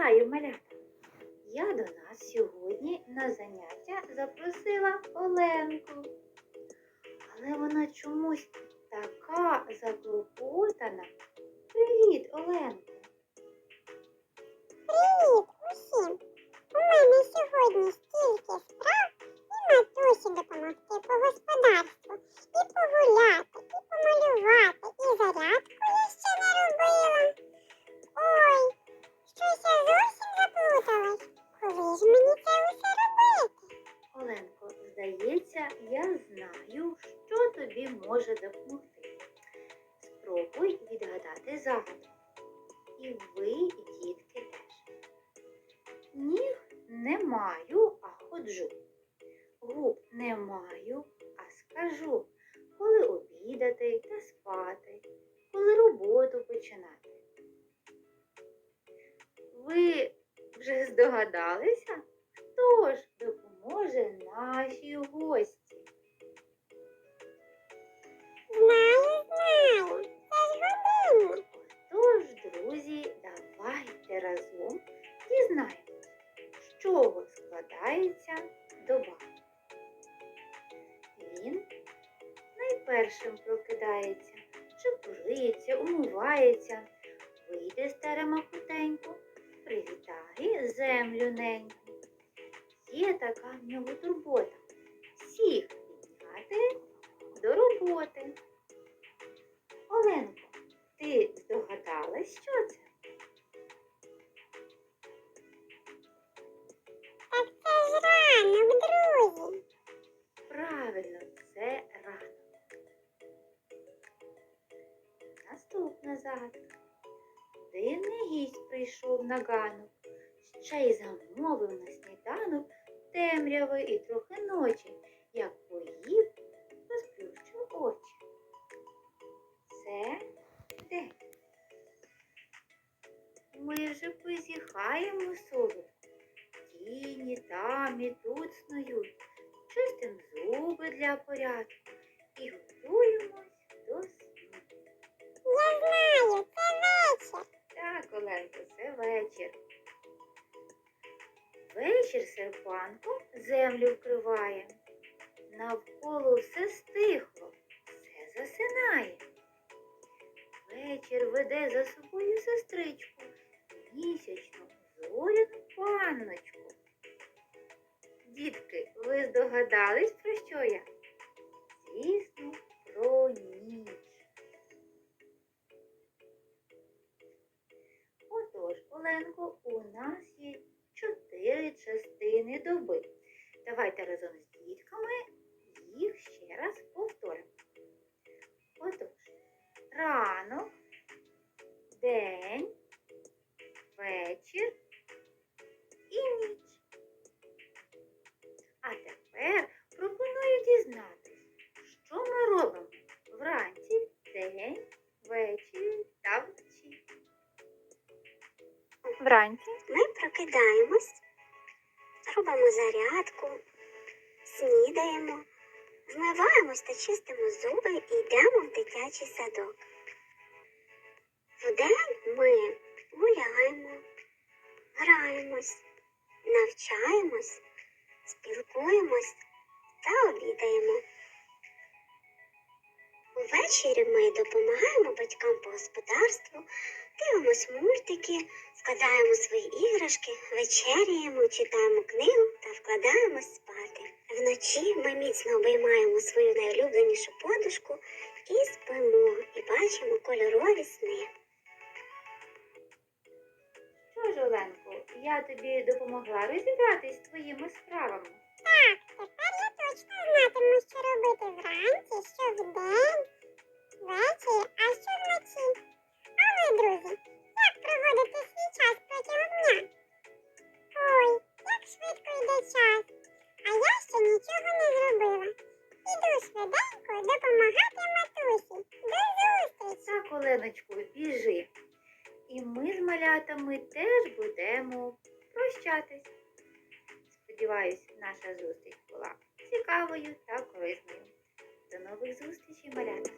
Вітаю, малята! Я до нас сьогодні на заняття запросила Оленку. Але вона чомусь така заклопотана. Привіт, Оленко! Привіт усім! У мене сьогодні стільки справ і матусі допомогти по господарству, і погуляти, здається, я знаю, що тобі може допомогти. Спробуй відгадати загадку. І ви, дітки, теж. Ніг не маю, а ходжу. Губ не маю, а скажу, коли обідати та спати, коли роботу починати. Ви вже здогадалися? Хто ж допоможе нашій гості? Знаю, знаю, це ж годинник. Тож, друзі, давайте разом дізнаємось, з чого складається доба. Він найпершим прокидається, чепуриться, умивається, вийде з терема хутенько, привітає землю неньку. Така в нього турбота всіх підняти до роботи. Оленко, ти здогадалась, що це? Так це ж ранок, друзі. Правильно, це ранок. Наступна загадка. Дивний гість прийшов на ганок, ще й замовив на сніданок темряви і трохи ночі, як поїв, розплющив очі. Це день. Ми вже позіхаємо солодко. Тіні там і тут снують, чистим зуби для порядку і готуємось до сну. Я знаю, це вечір. Так, Оленко, це вечір. Вечір серпанком землю вкриває. Навколо все стихло, все засинає. Вечір веде за собою сестричку, місячну зоряну панночку. Дітки, ви здогадались, про що я? Звісно, про ніч. Отож, Оленко, у нас є частини доби. Давайте разом з дітками їх ще раз повторимо. Отож, ранок, день, вечір і ніч. А тепер пропоную дізнатись, що ми робимо вранці, день, ввечері та вночі. Вранці Ми прокидаємось, робимо зарядку, снідаємо, вмиваємось та чистимо зуби і йдемо в дитячий садок. Вдень ми гуляємо, граємось, навчаємось, спілкуємось та обідаємо. Увечері ми допомагаємо батькам по господарству, дивимось мультики, складаємо свої іграшки, вечеряємо, читаємо книгу та вкладаємось спати. Вночі ми міцно обіймаємо свою найулюбленішу подушку і спимо, і бачимо кольорові сни. Що ж, Оленко, я тобі допомогла розібратись з твоїми справами. Так, тепер я точно знатиму, що робити вранці, що вдень, Оленочку, біжи. І ми з малятами теж будемо прощатись. Сподіваюсь, наша зустріч була цікавою та корисною. До нових зустрічей, малята!